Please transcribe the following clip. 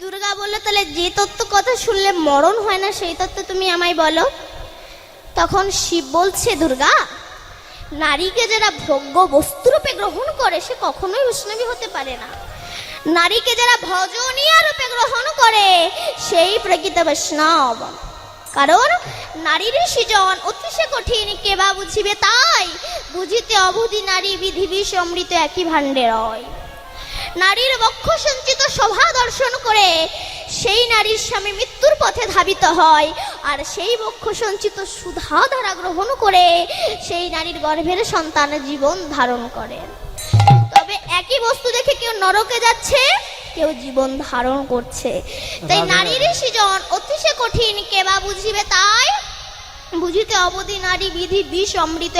দুর্গা বলল, তাহলে যে তত্ত্ব কথা শুনলে মরণ হয় না, সেই তত্ত্ব তুমি আমায় বলো। তখন শিব বলছে, দুর্গা, নারীকে যারা ভোগ্য বস্তুরূপে গ্রহণ করে, সে কখনোই বৈষ্ণবী হতে পারে না। নারীকে যারা ভজনীয় রূপে গ্রহণ করে, সেই প্রকৃত বৈষ্ণব। কারণ নারীর সৃজন অতিশয় কঠিন কেবা বুঝিবে তাই? বুঝিতে অবধি নারী বিধিবি সমৃত একই ভাণ্ডে রয় নারীর বক্ষ সঞ্চিত করে সেই নারীর স্বামী মৃত্যুর পথে ধাবিত হয়। আর সেই বক্ষ সঞ্চিত সুধা ধারা গ্রহণ করে সেই নারীর গর্ভের সন্তান জীবন ধারণ করে। তবে একই বস্তু দেখে কেউ নরকে যাচ্ছে কেউ জীবন ধারণ করছে। তাই নারীর সৃজন অতিশয় কঠিন কেবা বুঝিবে তাই? বুঝিতে অবধি নারী বিধি বিষ অমৃত